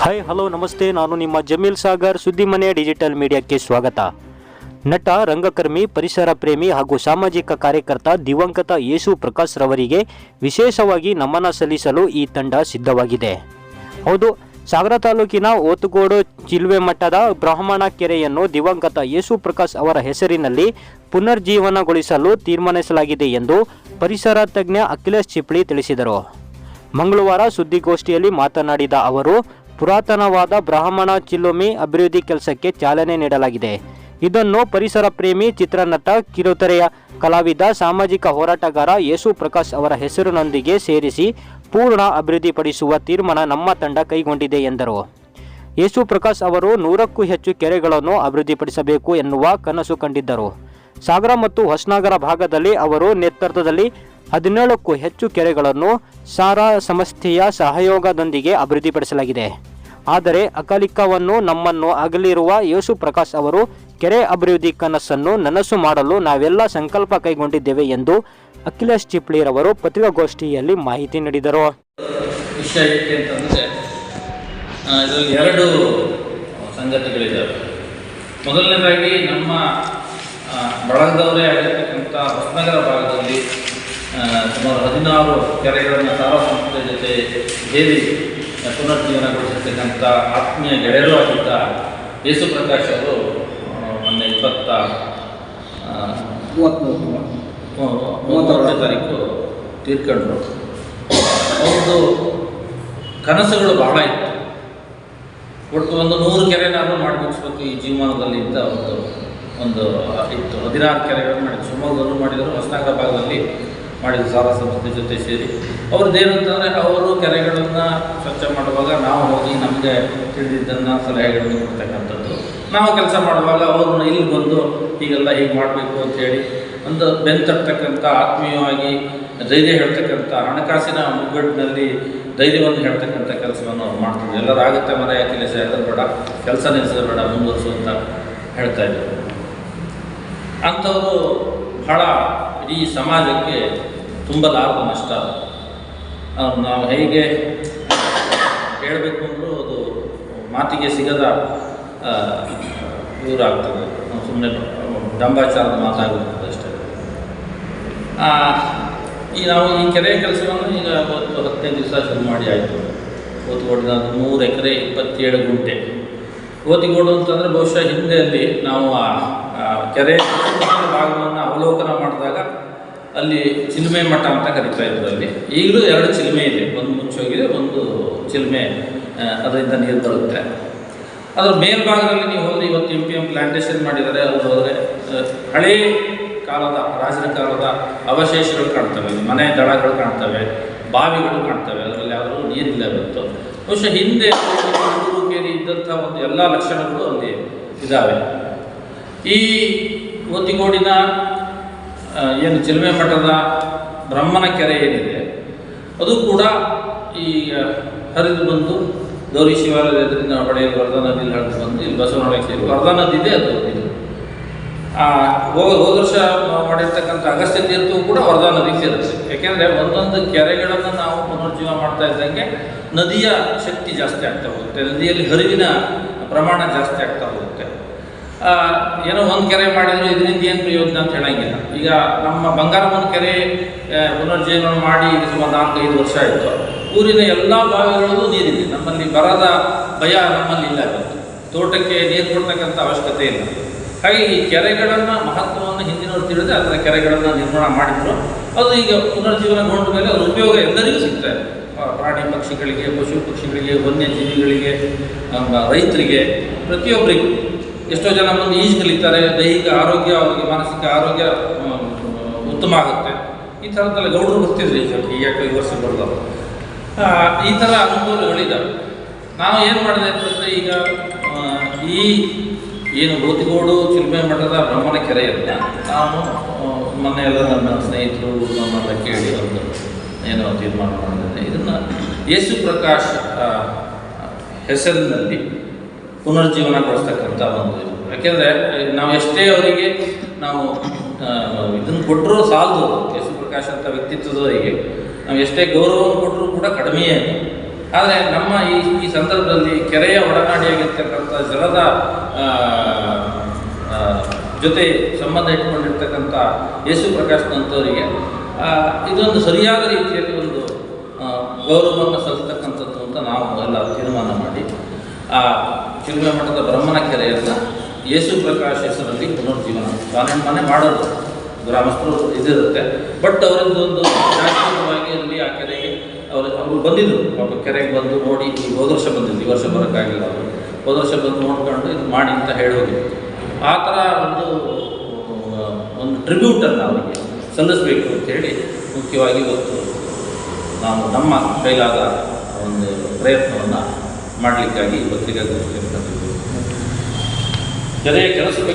Hi hello ನಮಸ್ತೆ. ನಾನು ನಿಮ್ಮ ಜಮೀಲ್ ಸಾಗರ್, ಸುದ್ದಿಮನೆ ಡಿಜಿಟಲ್ ಮೀಡಿಯಾಕ್ಕೆ ಸ್ವಾಗತ. ನಟ, ರಂಗಕರ್ಮಿ, ಪರಿಸರ ಪ್ರೇಮಿ ಹಾಗೂ ಸಾಮಾಜಿಕ ಕಾರ್ಯಕರ್ತ ದಿವಂಗತ ಯೇಸು ಪ್ರಕಾಶ್ ರವರಿಗೆ ವಿಶೇಷವಾಗಿ ನಮನ ಸಲ್ಲಿಸಲು ಈ ತಂಡ ಸಿದ್ಧವಾಗಿದೆ. ಹೌದು, ಸಾಗರ ತಾಲೂಕಿನ ಓತುಗೋಡು ಚಿಲ್ವೆ ಮಟ್ಟದ ಬ್ರಾಹ್ಮಣ ಕೆರೆಯನ್ನು ದಿವಂಗತ ಯೇಸು ಪ್ರಕಾಶ್ ಅವರ ಹೆಸರಿನಲ್ಲಿ ಪುನರ್ಜೀವನಗೊಳಿಸಲು ತೀರ್ಮಾನಿಸಲಾಗಿದೆ ಎಂದು ಪರಿಸರ ತಜ್ಞ ಅಖಿಲೇಶ್ ಚಿಪ್ಳಿ ತಿಳಿಸಿದರು. ಮಂಗಳವಾರ ಸುದ್ದಿಗೋಷ್ಠಿಯಲ್ಲಿ ಮಾತನಾಡಿದ ಅವರು ಪುರಾತನವಾದ ಬ್ರಾಹ್ಮಣ ಚಿಲುಮೆ ಅಭಿವೃದ್ಧಿ ಕೆಲಸಕ್ಕೆ ಚಾಲನೆ ನೀಡಲಾಗಿದೆ. ಇದನ್ನು ಪರಿಸರ ಪ್ರೇಮಿ ಚಿತ್ರನಟ ಕಿರುತೆರೆಯ ಕಲಾವಿದ, ಸಾಮಾಜಿಕ ಹೋರಾಟಗಾರ ಯೇಸು ಪ್ರಕಾಶ್ ಅವರ ಹೆಸರಿನೊಂದಿಗೆ ಸೇರಿಸಿ ಪೂರ್ಣ ಅಭಿವೃದ್ಧಿಪಡಿಸುವ ತೀರ್ಮಾನ ನಮ್ಮ ತಂಡ ಕೈಗೊಂಡಿದೆ ಎಂದರು. ಯೇಸು ಪ್ರಕಾಶ್ ಅವರು ನೂರಕ್ಕೂ ಹೆಚ್ಚು ಕೆರೆಗಳನ್ನು ಅಭಿವೃದ್ಧಿಪಡಿಸಬೇಕು ಎನ್ನುವ ಕನಸು ಕಂಡಿದ್ದರು. ಸಾಗರ ಮತ್ತು ಹೊಸನಗರ ಭಾಗದಲ್ಲಿ ಅವರು ನೇತೃತ್ವದಲ್ಲಿ ಹದಿನೇಳಕ್ಕೂ ಹೆಚ್ಚು ಕೆರೆಗಳನ್ನು ಸಾರಾ ಸಂಸ್ಥೆಯ ಸಹಯೋಗದೊಂದಿಗೆ ಅಭಿವೃದ್ಧಿಪಡಿಸಲಾಗಿದೆ. ಆದರೆ ಅಕಾಲಿಕವನ್ನು ನಮ್ಮನ್ನು ಅಗಲಿರುವ ಯೇಸು ಪ್ರಕಾಶ್ ಅವರು ಕೆರೆ ಅಭಿವೃದ್ಧಿ ಕನಸನ್ನು ನನಸು ಮಾಡಲು ನಾವೆಲ್ಲ ಸಂಕಲ್ಪ ಕೈಗೊಂಡಿದ್ದೇವೆ ಎಂದು ಅಖಿಲೇಶ್ ಚಿಪ್ಳಿರವರು ಪತ್ರಿಕಾಗೋಷ್ಠಿಯಲ್ಲಿ ಮಾಹಿತಿ ನೀಡಿದರು. ಎರಡು ಸಂಗತಿಗಳಿದ್ದಾವೆ ಮೊದಲನೇದಾಗಿ ನಮ್ಮ ಬಳಗದವರೇ ಆಗಿರ್ತಕ್ಕಂಥ ಹೊಸನಗರ ಭಾಗದಲ್ಲಿ ಸುಮಾರು ಹದಿನಾರು ಕೆರೆಗಳನ್ನು ಸಾರಾ ಸಂಸ್ಥೆ ಜೊತೆ ಸೇರಿ ಪುನರ್ಜೀವನಗೊಳಿಸಿರ್ತಕ್ಕಂಥ ಆತ್ಮೀಯ ಗೆಳೆಯರು ಆಗಿದ್ದ ಯೇಸು ಪ್ರಕಾಶ್ ಅವರು ಮೊನ್ನೆ ಇಪ್ಪತ್ತ ಮೂವತ್ತೊಂದನೇ ತಾರೀಕು ತೀರ್ಕೊಂಡ್ರು. ಅವ್ರದ್ದು ಕನಸುಗಳು ಬಹಳ ಇತ್ತು. ಒಟ್ಟು ಒಂದು ನೂರು ಕೆರೆನಾದರೂ ಮಾಡಿ ಮುಗಿಸ್ಬೇಕು ಈ ಜೀವಮಾನದಲ್ಲಿ ಇದ್ದ ಒಂದು ಒಂದು ಇತ್ತು. ಹದಿನಾರು ಕೆರೆಗಳನ್ನು ಮಾಡಿದ್ರು. ಸುಮಾರು ಮಾಡಿದರು ಹೊಸನಗರ ಭಾಗದಲ್ಲಿ ಮಾಡಿದ್ರು ಸಾಲ ಸಂಸ್ಥೆ ಜೊತೆ ಸೇರಿ ಅವ್ರದ್ದು ಏನಂತಂದರೆ ಅವರು ಕೆರೆಗಳನ್ನು ಸ್ವಚ್ಛ ಮಾಡುವಾಗ ನಾವು ಹೋಗಿ ನಮಗೆ ತಿಳಿದಿದ್ದನ್ನು ಸಲಹೆಗಳನ್ನು ಕೊಡ್ತಕ್ಕಂಥದ್ದು. ನಾವು ಕೆಲಸ ಮಾಡುವಾಗ ಅವ್ರನ್ನ ಇಲ್ಲಿ ಬಂದು ಹೀಗೆಲ್ಲ ಹೀಗೆ ಮಾಡಬೇಕು ಅಂಥೇಳಿ ಒಂದು ಬೆಂತಟ್ಟತಕ್ಕಂಥ ಆತ್ಮೀಯವಾಗಿ ಧೈರ್ಯ ಹೇಳ್ತಕ್ಕಂಥ, ಹಣಕಾಸಿನ ಮುಗ್ಗಟ್ಟಿನಲ್ಲಿ ಧೈರ್ಯವನ್ನು ಹೇಳ್ತಕ್ಕಂಥ ಕೆಲಸವನ್ನು ಅವ್ರು ಮಾಡ್ತಿದ್ರು ಎಲ್ಲರೂ ಆಗುತ್ತೆ ಮರ ಕೆಲಸ ಕೆಲಸ ಬೇಡ, ಕೆಲಸ ನಿಲ್ಲಿಸೋದು ಬೇಡ, ಮುಂದುವರಿಸು ಅಂತ ಹೇಳ್ತಾ ಇದ್ದರು ಅಂಥವರು ಬಹಳ ಇಡೀ ಸಮಾಜಕ್ಕೆ ತುಂಬ ಲಾಭ ನಷ್ಟ ನಾವು ಹೇಗೆ ಹೇಳಬೇಕು ಅಂದರೂ ಅದು ಮಾತಿಗೆ ಸಿಗದ ಆ, ಇವರಾಗ್ತದೆ ನಾವು ಸುಮ್ಮನೆ ಡಂಬಾಚಾರದ ಮಾತಾಗಿರ್ತದೆ ಅಷ್ಟೇ. ಈ ನಾವು ಈ ಕೆರೆ ಕೆಲಸವನ್ನು ಈಗ ಒಂದು ಹದಿನೈದು ದಿವಸ ಶುರು ಮಾಡಿ ಆಯಿತು. ಓತಿಗೋಡಿನ ಮೂರು ಎಕರೆ ಇಪ್ಪತ್ತೇಳು ಗುಂಟೆ. ಓತಿಗೋಡು ಅಂತಂದರೆ ಬಹುಶಃ ಹಿಂದೆ ಅಲ್ಲಿ ನಾವು ಕೆರೆ ಭಾಗವನ್ನು ಅವಲೋಕನ ಮಾಡಿದಾಗ ಅಲ್ಲಿ ಚಿಲುಮೆ ಮಠ ಅಂತ ಕರಿತಾ ಇದ್ರು ಅಲ್ಲಿ. ಈಗಲೂ ಎರಡು ಚಿಲುಮೆ ಇದೆ. ಒಂದು ಮುಚ್ಚೋಗಿದೆ ಒಂದು ಚಿಲುಮೆ ಅದರಿಂದ ನೀರು ಬರುತ್ತೆ. ಅದರ ಮೇಲ್ಭಾಗದಲ್ಲಿ ನೀವು ಹೋದರೆ ಇವತ್ತು ಎಂ ಪಿ ಎಂ ಪ್ಲಾಂಟೇಶನ್ ಮಾಡಿದ್ದಾರೆ. ಅಲ್ಲಿ ಹೋದರೆ ಹಳೇ ಕಾಲದ ರಾಜರ ಕಾಲದ ಅವಶೇಷಗಳು ಕಾಣ್ತವೆ. ಮನೆ ದಳಗಳು ಕಾಣ್ತವೆ, ಬಾವಿಗಳು ಕಾಣ್ತವೆ. ಅದರಲ್ಲಿ ಯಾವುದೂ ನೀರಿಲ್ಲ ಇವತ್ತು. ಬಹುಶಃ ಹಿಂದೆ ಕೇರಿ ಇದ್ದಂಥ ಒಂದು ಎಲ್ಲ ಲಕ್ಷಣಗಳು ಅಲ್ಲಿ ಇದ್ದಾವೆ ಈ ಒತ್ತಿಗೋಡಿನ ಏನು ಚಿಲುಮೆ ಮಠದ ಬ್ರಹ್ಮನ ಕೆರೆ ಏನಿದೆ, ಅದು ಕೂಡ ಈ ಹರಿದು ಬಂದು ಗೌರಿ ಶಿವಾಲಯದ ಎದುರಿಂದ ಹೊಳೆಯ ವರದಾ ನದಿಯಲ್ಲಿ ಹರಿದು ಬಂದು ಇಲ್ಲಿ ಬಸವನೊಳಗೆ ಸೇರಿ ವರದಾ ನದಿ ಇದೆ ಅದು, ಇದು. ಹೋದ ಹೋದ ವರ್ಷ ಮಾಡಿರ್ತಕ್ಕಂಥ ಅಗಸ್ತ್ಯ ತೀರ್ಥವು ಕೂಡ ವರದಾ ನದಿಗೆ ಸೇರುತ್ತೆ ಯಾಕೆಂದರೆ ಒಂದೊಂದು ಕೆರೆಗಳನ್ನು ನಾವು ಪುನರ್ಜೀವ ಮಾಡ್ತಾ ಇದ್ದಂಗೆ ನದಿಯ ಶಕ್ತಿ ಜಾಸ್ತಿ ಆಗ್ತಾ ಹೋಗುತ್ತೆ. ನದಿಯಲ್ಲಿ ಹರಿವಿನ ಪ್ರಮಾಣ ಜಾಸ್ತಿ ಆಗ್ತಾ ಹೋಗುತ್ತೆ. ಏನೋ ಒಂದು ಕೆರೆ ಮಾಡಿದ್ರು ಇದರಿಂದ ಏನು ಪ್ರಯೋಜನ ಅಂತ ಹೇಳಂಗಿಲ್ಲ. ಈಗ ನಮ್ಮ ಬಂಗಾರಮ್ಮನ ಕೆರೆ ಪುನರ್ಜೀವನ ಮಾಡಿ ಸುಮಾರು ನಾಲ್ಕೈದು ವರ್ಷ ಆಯಿತು. ಊರಿನ ಎಲ್ಲ ಬಾವಿಗಳಲ್ಲೂ ನೀರಿದೆ. ನಮ್ಮಲ್ಲಿ ಬರದ ಭಯ ನಮ್ಮಲ್ಲಿ ಇಲ್ಲ ತೋಟಕ್ಕೆ ನೀರು ಕೊಡ್ತಕ್ಕಂಥ ಅವಶ್ಯಕತೆ ಇಲ್ಲ. ಹಾಗೆ ಈ ಕೆರೆಗಳನ್ನು ಮಹತ್ವವನ್ನು ಹಿಂದಿನವರು ತಿಳಿದು ಅದರ ಕೆರೆಗಳನ್ನು ನಿರ್ಮಾಣ ಮಾಡಿದ್ರು. ಅದು ಈಗ ಪುನರ್ಜೀವನಗೊಂಡ ಮೇಲೆ ಅದರ ಉಪಯೋಗ ಎಲ್ಲರಿಗೂ ಸಿಗ್ತದೆ ಪ್ರಾಣಿ ಪಕ್ಷಿಗಳಿಗೆ, ಪಶು ಪಕ್ಷಿಗಳಿಗೆ, ವನ್ಯಜೀವಿಗಳಿಗೆ ರೈತರಿಗೆ, ಪ್ರತಿಯೊಬ್ಬರಿಗೂ. ಎಷ್ಟೋ ಜನ ಬಂದು ಈಜು ಕಲಿತಾರೆ ದೈಹಿಕ ಆರೋಗ್ಯ ಅವರಿಗೆ ಮಾನಸಿಕ ಆರೋಗ್ಯ ಉತ್ತಮ ಆಗುತ್ತೆ. ಈ ಥರದ್ದೆಲ್ಲ ಗೌಡರು ಬರ್ತಿದ್ರು ಈಗ ಈ ಯಾಕೆ ಈ ವರ್ಷ ಬರೋದಲ್ಲ ಆ, ಈ ಥರ ಅನುಕೂಲಗಳಿದ್ದಾವೆ ನಾವು ಏನು ಮಾಡಿದೆ ಅಂತಂದರೆ ಈಗ ಈ ಏನು ಗೋತಿಗೋಡು ಚಿಲ್ಮೆ ಮಠದ ಬ್ರಹ್ಮನ ಕೆರೆಯಲ್ಲ ನಾನು ಮೊನ್ನೆ ಎಲ್ಲ ನನ್ನ ಸ್ನೇಹಿತರು ನಮ್ಮೆಲ್ಲ ಕೇಳಿ ಒಂದು ಏನೋ ತೀರ್ಮಾನ ಮಾಡಿದೆ ಇದನ್ನು ಯೇಸು ಪ್ರಕಾಶ್ ಆ, ಹೆಸರಿನಲ್ಲಿ ಪುನರ್ಜೀವನಗೊಳಿಸ್ತಕ್ಕಂಥ ಒಂದು ಇದು. ಯಾಕೆಂದರೆ ನಾವು ಎಷ್ಟೇ ಅವರಿಗೆ ನಾವು ಇದನ್ನು ಕೊಟ್ಟರೂ ಸಾಲದು. ಯೇಸು ಪ್ರಕಾಶ್ ಅಂತ ವ್ಯಕ್ತಿತ್ವದವರಿಗೆ ನಾವು ಎಷ್ಟೇ ಗೌರವವನ್ನು ಕೊಟ್ಟರೂ ಕೂಡ ಕಡಿಮೆಯೇ ಆದರೆ ನಮ್ಮ ಈ ಈ ಸಂದರ್ಭದಲ್ಲಿ ಕೆರೆಯ ಒಡನಾಡಿಯಾಗಿರ್ತಕ್ಕಂಥ ಜಲದ ಜೊತೆ ಸಂಬಂಧ ಇಟ್ಕೊಂಡಿರ್ತಕ್ಕಂಥ ಯೇಸು ಪ್ರಕಾಶ್ನಂಥವರಿಗೆ ಇದೊಂದು ಸರಿಯಾದ ರೀತಿಯಲ್ಲಿ ಒಂದು ಗೌರವವನ್ನು ಸಲ್ಲಿಸ್ತಕ್ಕಂಥದ್ದು ಅಂತ ನಾವು ಎಲ್ಲ ತೀರ್ಮಾನ ಮಾಡಿ. ಆ ಚಿಲ್ಮೆ ಮಠದ ಬ್ರಹ್ಮನ ಕೆರೆಯನ್ನು ಯೇಸು ಪ್ರಕಾಶ್ ಹೆಸರಲ್ಲಿ ಪುನರ್ಜೀವನ ಮನೆ ಮಾಡೋದು. ಗ್ರಾಮಸ್ಥರು ಇದಿರುತ್ತೆ. ಬಟ್ ಅವರದ್ದು ಒಂದು ಶಾಶ್ವತವಾಗಿ ಅಲ್ಲಿ ಆ ಕೆರೆಗೆ ಅವರು ಅವರು ಬಂದಿದ್ದರು ಪಾಪ ಕೆರೆಗೆ ಬಂದು ನೋಡಿ ಈ ಹೋದ ವರ್ಷ ಬಂದಿದ್ದು. ಈ ವರ್ಷ ಬರೋಕ್ಕಾಗಿಲ್ಲ ಅವರು. ಹೋದ ವರ್ಷ ಬಂದು ನೋಡ್ಕೊಂಡು ಇದು ಮಾಡಿ ಅಂತ ಹೇಳೋದು ಆ ಥರ ಒಂದು ಒಂದು ಟ್ರಿಬ್ಯೂಟನ್ನು ಅವರಿಗೆ ಸಲ್ಲಿಸಬೇಕು ಅಂತೇಳಿ ಮುಖ್ಯವಾಗಿ ಇವತ್ತು ನಾವು ನಮ್ಮ ಕೈಲಾದ ಒಂದು ಪ್ರಯತ್ನವನ್ನು ಮಾಡಲಿಕ್ಕಾಗಿ ಪತ್ರಿಕಾಗೋಷ್ಠಿಯನ್ನು ಕರೆದಿದ್ದೇವೆ ಜನರ ಕೆಲಸಕ್ಕೆ